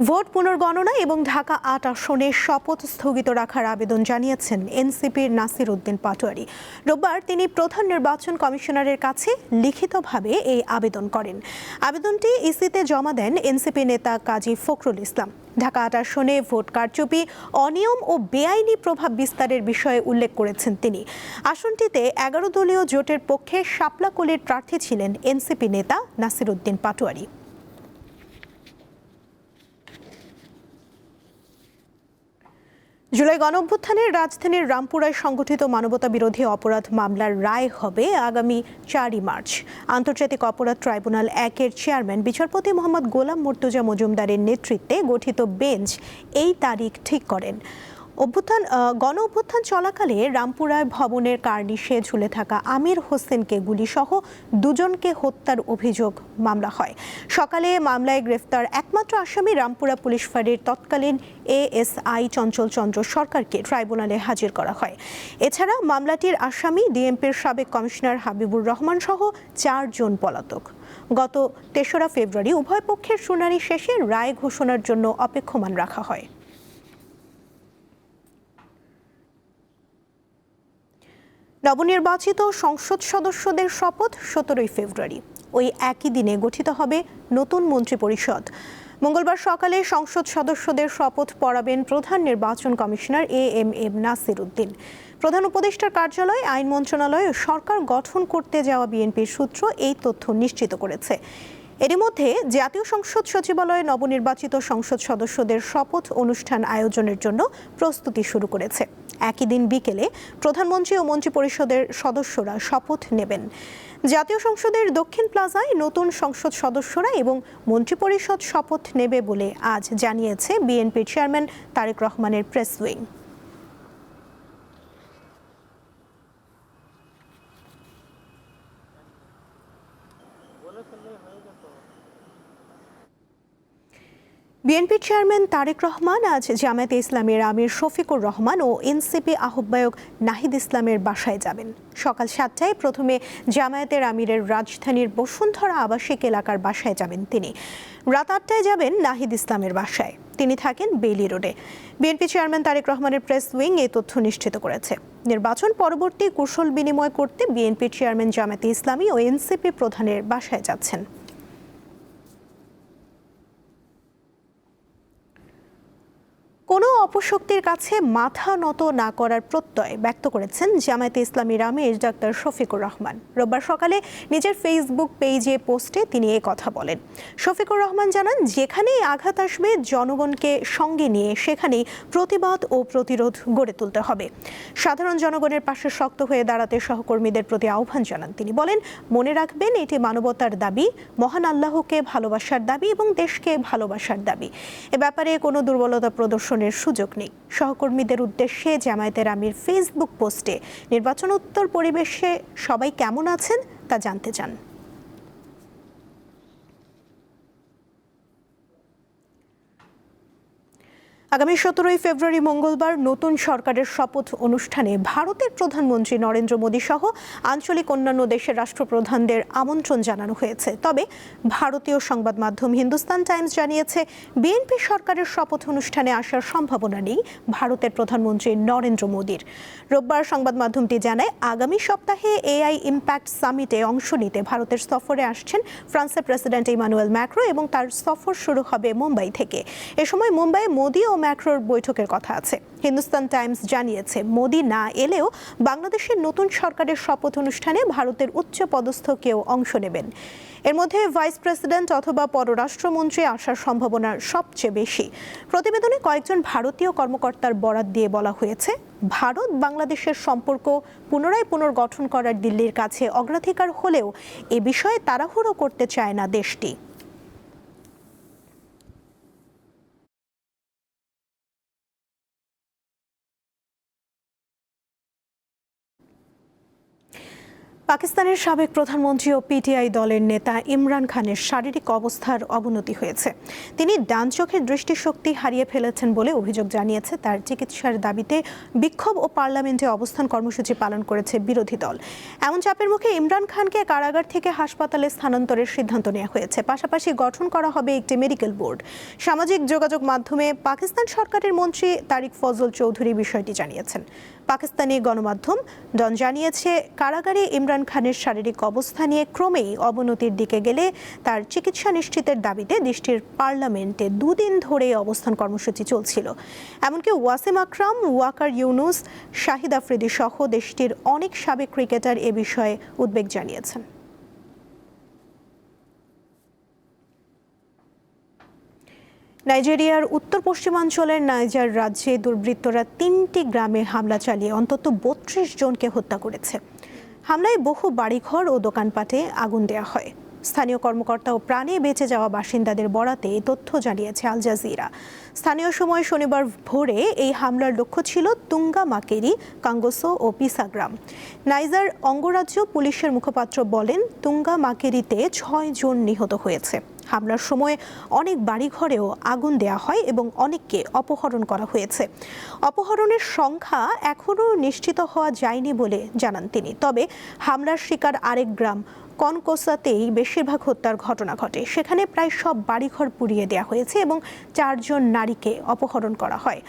Vote পুনর্গণনা এবং ঢাকা আট আসনে শপথ স্থগিত রাখার আবেদন জানিয়েছেন এনসিপির নাসির উদ্দিন পাটোয়ারি। রোববার তিনি প্রধান নির্বাচন কমিশনারের কাছে লিখিতভাবে এই আবেদন করেন। আবেদনটি ইসিতে জমা দেন এনসিপি নেতা কাজী ফখরুল ইসলাম। ঢাকা আট আসনে ভোট কারচুপি, অনিয়ম ও বেআইনি প্রভাব বিস্তারের বিষয়ে উল্লেখ করেছেন তিনি। আসনটিতে এগারো দলীয় জোটের পক্ষে শাপলাকলির প্রার্থী ছিলেন এনসিপি নেতা নাসির উদ্দিন পাটোয়ারি। জুলাই গণঅভ্যুত্থানে রাজধানীর রামপুরায় সংগঠিত মানবতা বিরোধী অপরাধ মামলার রায় হবে আগামী চারই মার্চ। আন্তর্জাতিক অপরাধ ট্রাইব্যুনাল একের চেয়ারম্যান, বিচারপতি মোহাম্মদ গোলাম মর্তুজা মজুমদারের নেতৃত্বে গঠিত বেঞ্চ এই তারিখ ঠিক করেন। অভ্যুত্থান গণ অভ্যুত্থান চলাকালে রামপুরায় ভবনের কার্নিশে ঝুলে থাকা আমির হোসেনকে গুলিসহ দুজনকে হত্যার অভিযোগ মামলা হয়। সকালে মামলায় গ্রেফতার একমাত্র আসামি রামপুরা পুলিশ ফাঁড়ির তৎকালীন এএসআই চঞ্চল চন্দ্র সরকারকে ট্রাইব্যুনালে হাজির করা হয়। এছাড়া মামলাটির আসামি ডিএমপির সাবেক কমিশনার হাবিবুর রহমান সহ চারজন পলাতক। গত তেসরা ফেব্রুয়ারি উভয় পক্ষের শুনানি শেষে রায় ঘোষণার জন্য অপেক্ষমান রাখা হয়। নবনির্বাচিত সংসদ সদস্যদের শপথ সতেরোই ফেব্রুয়ারি। ওই একই দিনে গঠিত হবে নতুন মন্ত্রিপরিষদ। মঙ্গলবার সকালে সংসদ সদস্যদের শপথ পড়াবেন প্রধান নির্বাচন commissioner A M M Nasir Uddin. প্রধান উপদেষ্টার কার্যালয়, আইন মন্ত্রণালয় সরকার গঠন করতে যাওয়া বিএনপির সূত্র এই তথ্য নিশ্চিত করেছে। এরই মধ্যে জাতীয় সংসদ সচিবালয়ে নবনির্বাচিত সংসদ সদস্যদের শপথ অনুষ্ঠান আয়োজনের জন্য প্রস্তুতি শুরু করেছে। একই দিন বিকেলে প্রধানমন্ত্রী ও মন্ত্রিপরিষদের সদস্যরা শপথ নেবেন। জাতীয় সংসদের দক্ষিণ প্লাজায় নতুন সংসদ সদস্যরা এবং মন্ত্রিপরিষদ শপথ নেবে বলে আজ জানিয়েছে বিএনপি চেয়ারম্যান তারেক রহমানের press wing. BNP chairman Tarek Rahman আজ জামায়াতে ইসলামের আমির শফিকুর রহমান ও এনসিপি আহ্বায়ক নাহিদ ইসলামের বাসায় যাবেন। সকাল সাতটায় প্রথমে জামায়াতের আমিরের রাজধানীর বসুন্ধরা আবাসিক এলাকার বাসায় যাবেন তিনি। রাত আটটায় যাবেন নাহিদ ইসলামের বাসায়। তিনি থাকেন বেলি রোডে। বিএনপি চেয়ারম্যান তারেক রহমানের প্রেস উইং এই তথ্য নিশ্চিত করেছে। নির্বাচন পরবর্তী কুশল বিনিময় করতে বিএনপি চেয়ারম্যান জামায়াতে ইসলামী ও এনসিপি প্রধানের বাসায় যাচ্ছেন কোনো অপশক্তির কাছে মাথা নত না করার প্রত্যয় ব্যক্ত করেছেন জামায়াতে ইসলামীর আমির ডাক্তার শফিকুর রহমান। রোববার সকালে নিজের ফেসবুক পেজে পোস্টে তিনি এ কথা বলেন। শফিকুর রহমান জানান, যেখানেই আঘাত আসবে, জনগণকে সঙ্গে নিয়ে সেখানেই প্রতিবাদ ও প্রতিরোধ গড়ে তুলতে হবে। সাধারণ জনগণের পাশে শক্ত হয়ে দাঁড়াতে সহকর্মীদের প্রতি আহ্বান জানান। তিনি বলেন, মনে রাখবেন, এটি মানবতার দাবি। মহান আল্লাহকে ভালোবাসার দাবি এবং দেশকে ভালোবাসার দাবি। এ ব্যাপারে কোনো দুর্বলতা প্রদর্শনের সুযোগ নেই। সহকর্মীদের উদ্দেশ্যে জামায়াতের আমির ফেসবুক পোস্টে নির্বাচনোত্তর পরিবেশে সবাই কেমন আছেন তা জানতে চান। আগামী সতেরোই ফেব্রুয়ারি মঙ্গলবার নতুন সরকারের শপথ অনুষ্ঠানে ভারতের প্রধানমন্ত্রী নরেন্দ্র মোদী সহ আঞ্চলিক অন্যান্য দেশের রাষ্ট্রপ্রধানদের আমন্ত্রণ জানানো হয়েছে। তবে ভারতীয় সংবাদ মাধ্যম হিন্দুস্তান টাইমস জানিয়েছে, বিএনপি সরকারের শপথ অনুষ্ঠানে আসার সম্ভাবনা নেই ভারতের প্রধানমন্ত্রী নরেন্দ্র মোদীর। রোববার সংবাদ মাধ্যমটি জানায়, আগামী সপ্তাহে এআই ইম্প্যাক্ট সামিটে অংশ নিতে ভারতের সফরে আসছেন ফ্রান্সের প্রেসিডেন্ট ইমানুয়েল ম্যাক্রো এবং তার সফর শুরু হবে মুম্বাই থেকে। এ সময় মুম্বাইয়ে মোদী ও ম্যাক্রোর বৈঠকের কথা আছে। হিন্দুস্তান টাইমস জানিয়েছে, মোদী না এলেও বাংলাদেশের নতুন সরকারের শপথ অনুষ্ঠানে ভারতের উচ্চ পদস্থ কেউ অংশ নেবেন। এর মধ্যে ভাইস প্রেসিডেন্ট অথবা পররাষ্ট্রমন্ত্রী আসার সম্ভাবনা সবচেয়ে বেশি। প্রতিবেদনে কয়েকজন ভারতীয় কর্মকর্তার বরাত দিয়ে বলা হয়েছে, ভারত বাংলাদেশের সম্পর্ক পুনরায় পুনর্গঠন করার দিল্লির কাছে অগ্রাধিকার হলেও এ বিষয়ে তাড়াহুড়ো করতে চায় না দেশটি। পাকিস্তানের সাবেক প্রধানমন্ত্রী ও পিটিআই দলের নেতা ইমরান খানের শারীরিক অবস্থার অবনতি হয়েছে। তিনি ডান চোখের দৃষ্টিশক্তি হারিয়ে ফেলেছেন বলে অভিযোগ জানিয়েছে। তার চিকিৎসার দাবিতে বিক্ষোভ ও পার্লামেন্টে অবস্থান কর্মসূচি পালন করেছে বিরোধী দল। এমন চাপের মুখে ইমরান খানকে কারাগার থেকে হাসপাতালে স্থানান্তরের সিদ্ধান্ত নেওয়া হয়েছে। পাশাপাশি গঠন করা হবে একটি মেডিকেল বোর্ড। সামাজিক যোগাযোগ মাধ্যমে পাকিস্তান সরকারের মন্ত্রী তারিক ফজল চৌধুরী বিষয়টি জানিয়েছেন। পাকিস্তানি গণমাধ্যম ডন জানিয়েছে, কারাগারে ইমরান খানের শারীরিক অবস্থা নিয়ে ক্রমেই অবনতির দিকে গেলে তার চিকিৎসা নিশ্চিতের দাবিতে দেশটির পার্লামেন্টে দুদিন ধরে অবস্থান কর্মসূচি চলছিল। এমনকি ওয়াসিম আকরাম, ওয়াকার ইউনুস, শাহিদ আফ্রিদি সহ দেশটির অনেক সাবেক ক্রিকেটার এ বিষয়ে উদ্বেগ জানিয়েছেন। নাইজেরিয়ার উত্তর পশ্চিমাঞ্চলের নাইজার রাজ্যে দুর্বৃত্তরা তিনটি গ্রামে হামলা চালিয়ে অন্তত বত্রিশ জনকে হত্যা করেছে। হামলায় বহু বাড়িঘর ও দোকানপাটে আগুন দেওয়া হয়। স্থানীয় কর্মকর্তা ও প্রাণে বেঁচে যাওয়া বাসিন্দাদের বরাতে তথ্য জানিয়েছে আল জাজিরা। স্থানীয় সময় শনিবার ভোরে এই হামলার লক্ষ্য ছিল তুঙ্গা মাকেরি, কাঙ্গোসো ও পিসাগ্রাম। নাইজার অঙ্গরাজ্য পুলিশের মুখপাত্র বলেন, তুঙ্গা মাকেরিতে ছয় জন নিহত হয়েছে। হামলার সময় অনেক বাড়িঘরেও আগুন দেয়া হয় এবং অনেককে অপহরণ করা হয়েছে। অপহরণের সংখ্যা এখনও নিশ্চিত হওয়া যায়নি বলে জানান তিনি। তবে হামলার শিকার আরেক গ্রাম, কনকোসাতেই বেশিরভাগ হত্যার ঘটনা ঘটে। সেখানে প্রায় সব বাড়িঘর পুড়িয়ে দেওয়া হয়েছে এবং চারজন নারীকে অপহরণ করা হয়।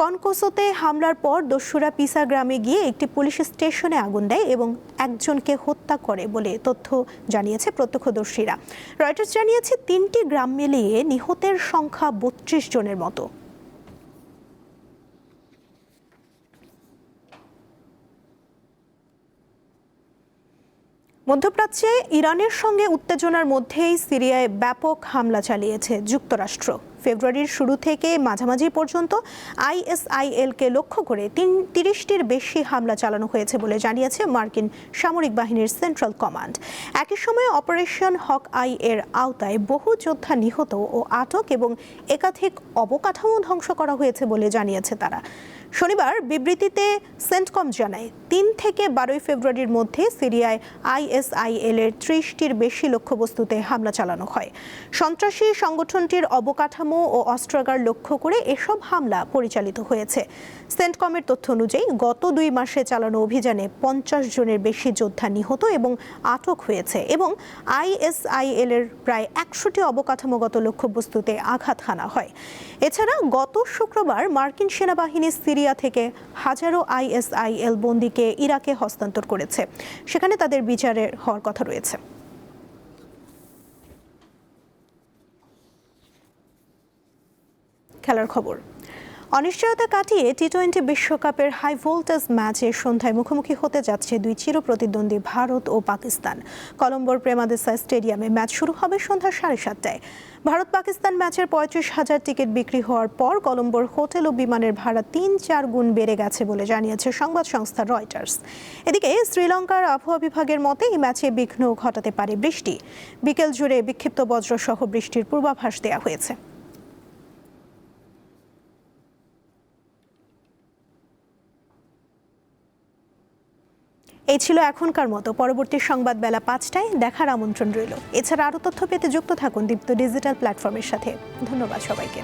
কনকোসোতে হামলার পর দস্যুরা পিসা গ্রামে গিয়ে একটি পুলিশ স্টেশনে আগুন দেয় এবং একজনকে হত্যা করে বলে তথ্য জানিয়েছে প্রত্যক্ষদর্শীরা। রয়টার্স জানিয়েছে, তিনটি গ্রাম মিলিয়ে নিহতের সংখ্যা বত্রিশ জনের মতো। মধ্যপ্রাচ্যে ইরানের সঙ্গে উত্তেজনার মধ্যেই সিরিয়ায় ব্যাপক হামলা চালিয়েছে যুক্তরাষ্ট্র। ফেব্রুয়ারির শুরু থেকে মাঝামাঝি পর্যন্ত আইএসআইএলকে লক্ষ্য করে তিন, তিরিশটির বেশি হামলা চালানো হয়েছে বলে জানিয়েছে মার্কিন সামরিক বাহিনীর সেন্ট্রাল কমান্ড। একই সময়ে অপারেশন হক আই এর আওতায় বহু যোদ্ধা নিহত ও আটক এবং একাধিক অবকাঠামো ধ্বংস করা হয়েছে বলে জানিয়েছে তারা। শনিবার বিবৃতিতে সেন্টকম জানায়, তিন থেকে বারোই ফেব্রুয়ারির মধ্যে সিরিয়ায় আইএসআইএল এর ত্রিশটির বেশি লক্ষ্যবস্তুতে হামলা চালানো হয়। সন্ত্রাসী সংগঠনটির অবকাঠামো ও অস্ত্রাগার লক্ষ্য করে এসব হামলা পরিচালিত হয়েছে। সেন্টকমের তথ্য অনুযায়ী, গত দুই মাসে চালানো অভিযানে পঞ্চাশ জনের বেশি যোদ্ধা নিহত এবং আটক হয়েছে এবং আইএসআইএল এর প্রায় একশোটি অবকাঠামোগত লক্ষ্যবস্তুতে আঘাত হানা হয়। এছাড়া গত শুক্রবার মার্কিন সেনাবাহিনী সিরিয়া থেকে হাজারো আইএসআইএল বন্দীকে ইরাকে হস্তান্তর করেছে। সেখানে তাদের বিচারের হওয়ার কথা রয়েছে। খেলার খবর। অনিশ্চয়তা কাটিয়ে টি টোয়েন্টি বিশ্বকাপের হাই ভোল্টেজ ম্যাচে সন্ধ্যায় মুখোমুখি হতে যাচ্ছে দুই চিরপ্রতিদ্বন্দ্বী ভারত ও পাকিস্তান। কলম্বোর প্রেমাদেসা স্টেডিয়ামে ম্যাচ শুরু হবে সন্ধ্যা সাড়ে সাতটায়। ভারত পাকিস্তান ম্যাচের পঁয়ত্রিশ হাজার টিকিট বিক্রি হওয়ার পর কলম্বোর হোটেল ও বিমানের ভাড়া তিন চার গুণ বেড়ে গেছে বলে জানিয়েছে সংবাদ সংস্থা রয়টার্স এদিকে শ্রীলঙ্কার আবহাওয়া বিভাগের মতে, এই ম্যাচে বিঘ্ন ঘটাতে পারে বৃষ্টি। বিকেল জুড়ে বিক্ষিপ্ত বজ্রসহ বৃষ্টির পূর্বাভাস দেওয়া হয়েছে। এই ছিল এখনকার মতো। পরবর্তী সংবাদ বেলা পাঁচটায় দেখার আমন্ত্রণ রইল। এছাড়া আরও তথ্য পেতে যুক্ত থাকুন দীপ্ত ডিজিটাল প্ল্যাটফর্মের সাথে। ধন্যবাদ সবাইকে।